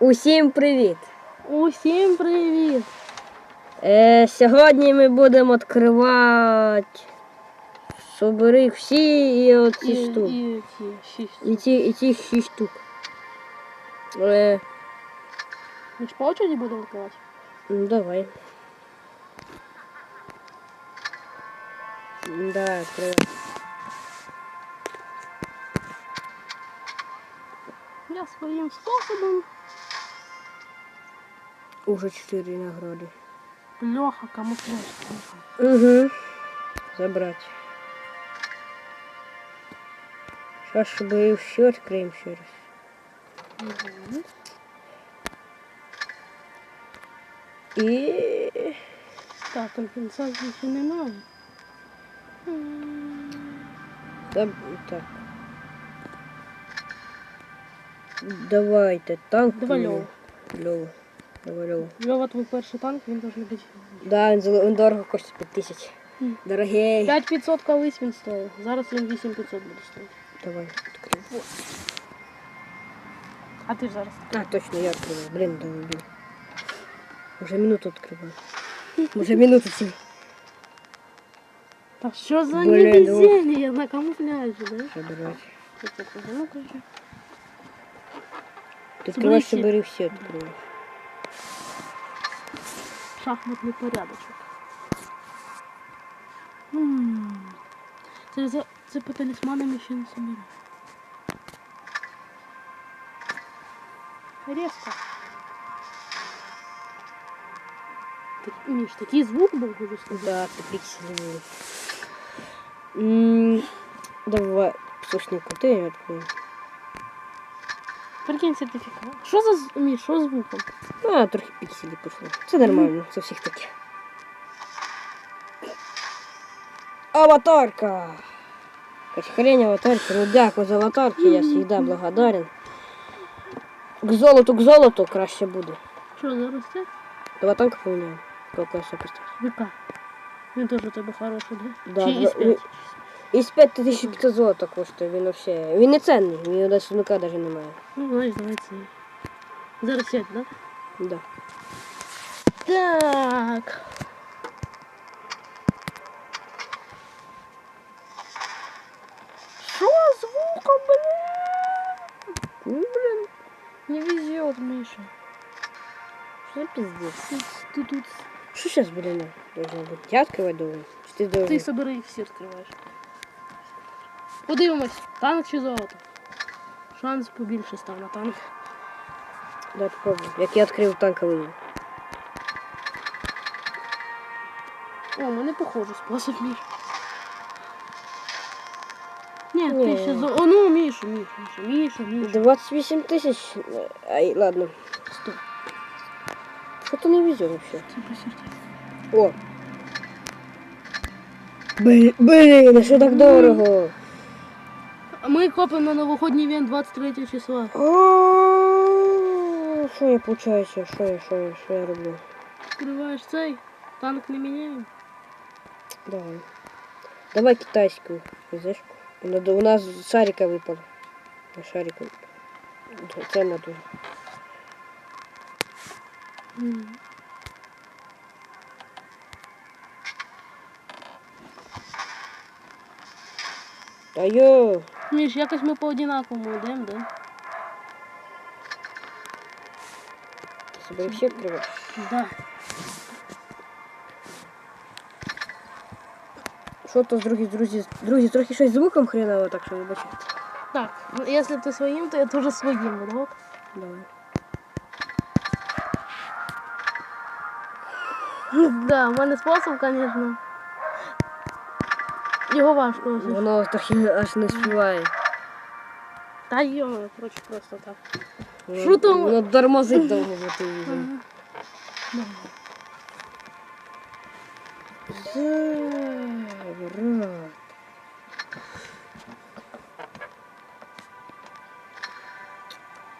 Усім привіт! Усім привіт! Е, сьогодні ми будемо відкривати собери всі і оці І, штуки. і. І ці, і ці шість штук. Е, Ми ж по очереді будемо відкривати? ну, давай. Давай, відкривай. Я своїм способом. Уже чотири награди. Льоха, камуфляж. Угу. Забрать. Сейчас, чтобы все откроем еще раз. Мгм. И... Так, компенсації ще немає. М, Да, так. Давайте танк. Давай мені. Льову. Льову. Давай Льову. Льова, твій перший танк, він должен бути. Да, він, зело- він дорого коштує 5 тисяч. Мгм. Дорогий. 5500 колись він стоїв. Зараз він 8500 буде стоїти. Давай, відкрив. А ти ж зараз. А, точно, я открываю. Блин, да, блин. Уже минуту открываю. Уже минуту тебе. Та що за Блін, невезіння на камуфляжі, да? Забирать. Це таке, ну, короче. Ты Собери открываешь, все. собери все, открываешь. Шахматний порядочок. Це, за, це по талісманам ще не собираю. Резко. Так, Міш, такий звук був, хочу сказати. Да, М, Давай, слушай, ты я открою. Прикинь, сертифікат. Що за Мір, що звуком? А, трохи пікселі пішло. Це нормально, це всіх таке. Аватарка! Хоч хрень аватарка, ну дякую за аватарки, я завжди благодарен. К золоту, к золоту краще буде. Що, зараз це? Два танка поміняємо. Колокольця поставити. ВК. Він теж у тебе хороший, да? Да, Чи ну, із ну, І з 5500 золота коштує, він взагалі. Він не ценний, він одного сундука навіть немає. Ну, знаєш, давай це. Зараз сядь, да? Да. Так. Що звука, блин? Блин, не везет, Миша. Что пиздец? Ты тут... Что сейчас, блин, должно быть? Я открывать должен? Ты, собираешь все открываешь. Подивимось, танк чи золото. Шанс побільше став на танк. Да, попробуй. Як я відкрив танковий. О, мене похожий спосіб, Міш. Ні, ти ще зо... О, ну, Міша, Міша, Міша, Міша, Міша. 28 тисяч. Ай, ладно. Стоп. Що-то не везет вообще. О. Блін, блін, а що так дорого? А Ми копимо на новогодній івент 23 числа. А, Що я получаю? Що я, що я, що я, що я роблю? Відкриваєш цей, танк не міняємо. Давай. Давай китайскую язычку. Надо, у нас шарика выпал. На шарика выпал. Це надо. М. Та йо! Міш, якось ми по одинаковому йдемо, да? Ти себе всі відкриваєш? Да. Що то з друзі, друзі, друзі, трохи щось з звуком хреново, так що вибачайте. Так, ну, если ты своим, то я тоже своим, вот. Давай. Да, у мене спосіб, конечно. Його важко. ось. Воно трохи аж не співає. Та йо, короче, просто так. Воно- Що там? Воно тормозить довго бо ти їде. Ага. Да. Заворот.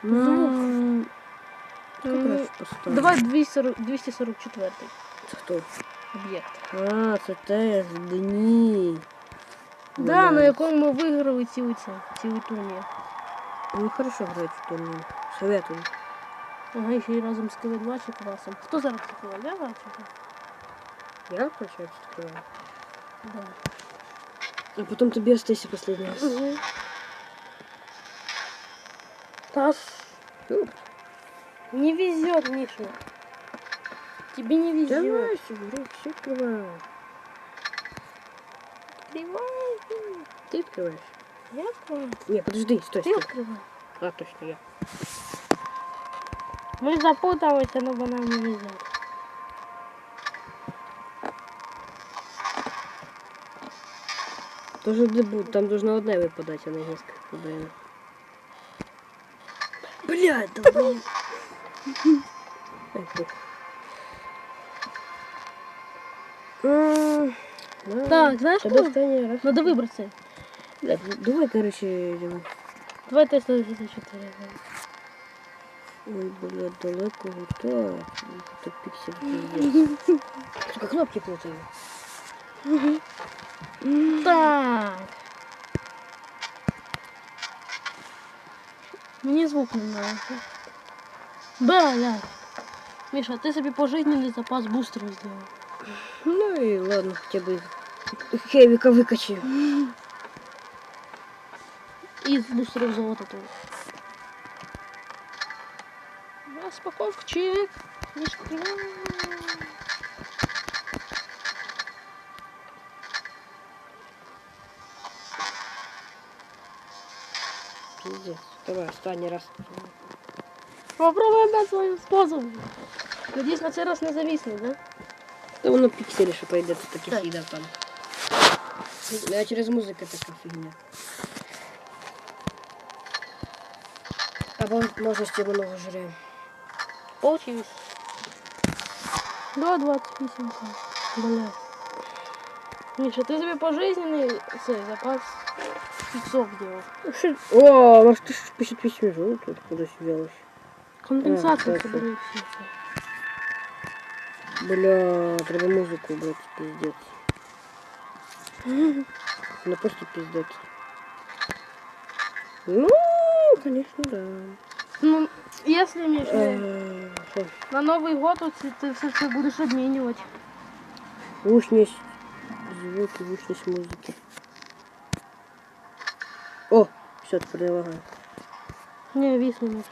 М, Сколько М, раз поставити? Давай 240, 244 Це хто? об'єкт. А, це теж дні. Да, на Валяється. якому ми виграли цілий цей, цілий турнір. Ну хорошо грати в турнір. Советую. Ага, і ще й разом з КВ-2 чи класом. Хто зараз КВ? Я бачу. Я включаю такое. Да. А потом тобі остайся последний раз. Угу. Таш. Ну, Не везет, Миша. Тебе не везет. Давай, Сигурик, все открывай. Открывай. Ты открываешь? Я открываю. Не, подожди, стой, Ты стой. открывай. А, точно, я. Мы запутались, но бы нам не везет. Тоже дебют, там должна одна випадати, а не несколько подаю. Блядь, да. Так, знаешь что? Надо выбрать цель. Блядь, ну, давай, короче, давай. Давай тест 64. Ой, блядь, далеко так. Это пиксель пиздец. Сука, кнопки плутаю. Так. Мені звук не нравится. Бля. Миша, ти собі пожизненний запас бустеру зробив. Ну и ладно, хотя бы Хевика выкачаю. І з бустерів золота теж. Розпаковчик. Мішка. Пиздец. Давай, останній раз. Попробуємо на своїм способом. Надіюсь, на цей раз не зависне, да? Да воно пиксели, що пойде, тут такі Так. всегда там. А через музыка така фігня. Або може ще много жре. Получилось. Да, 28 Бля. Миша, ты себе пожизненный цей запас фиксов делал. О, может ты ж 58 желтый откуда взялось? Компенсацию А, так. собери все. Бля, треба музику убрать, пиздец. Ну просто пиздец. Ну, конечно, да. Ну, если, Миша, Э, что? на Новый год вот ты, все это будешь обменивать. Гучность звуки, гучность музыки. О, все, предлагаю. Не, висни, Миша.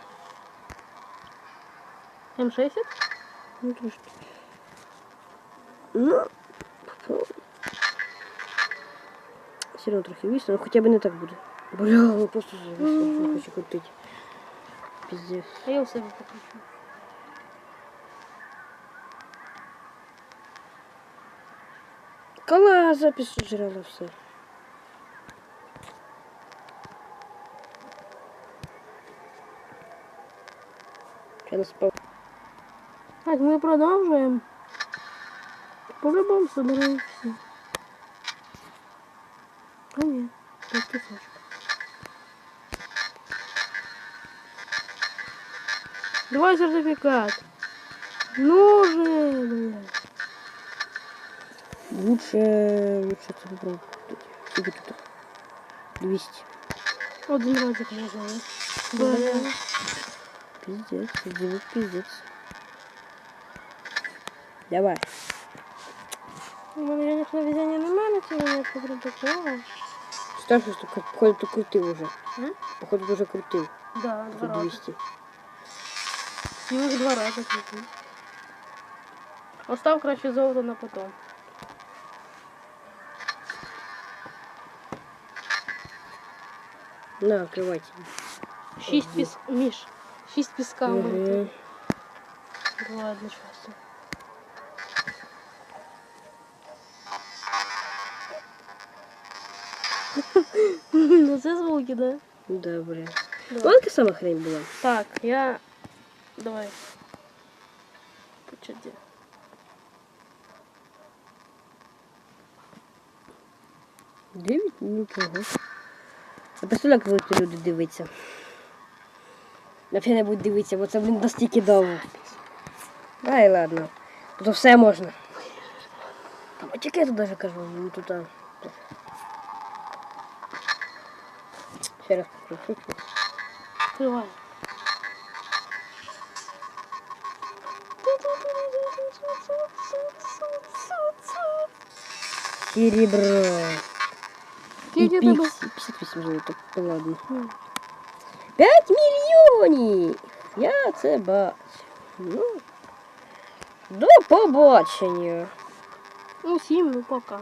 М60? Ну, трошки. Ну, все равно трохи вісно, але хоча б не так буде. Бля, ну просто хочу крутити. Пиздец. А я у себя покручу. Кола запись жрала все. Я. Так, мы продолжаем. По-любому собираем все. А нет, песочек. Давай сертификат. Ну же, блядь. Лучше, лучше це попробувати. Скільки тут? 200. Один разик можно, да? Да. Пиздец, звук пиздец. Давай. Мене, конечно, везения немає на цьому м'яку протоколу. Старше, що походу ти крутив уже. Походу дуже крутив. Да, два раза. 200. Їх два рази купив. Остав краще золото на потом. На, открывайте. Шість піс... Міш. Шість піска Мгм. mm Два одночасно. Ну це звуки, да? Да, бля. Да. Ладно, сама хрень була. Так, я... Давай. Почати. Дев'ять? Нічого. А представляю, будуть люди дивитися. Напевно, будуть дивитися, бо це, блін, настільки довго. Ай, ладно. Тут все можна. Там, а тільки я тут даже кажу, ну тут. А... Ще раз покручу. Открывай. Серебро. І Скільки тебе? піксі. 58 золотих. Ну ладно. М. 5 мільйонів! Я це бачу. Ну. До побачення. Ну, сім, ну пока.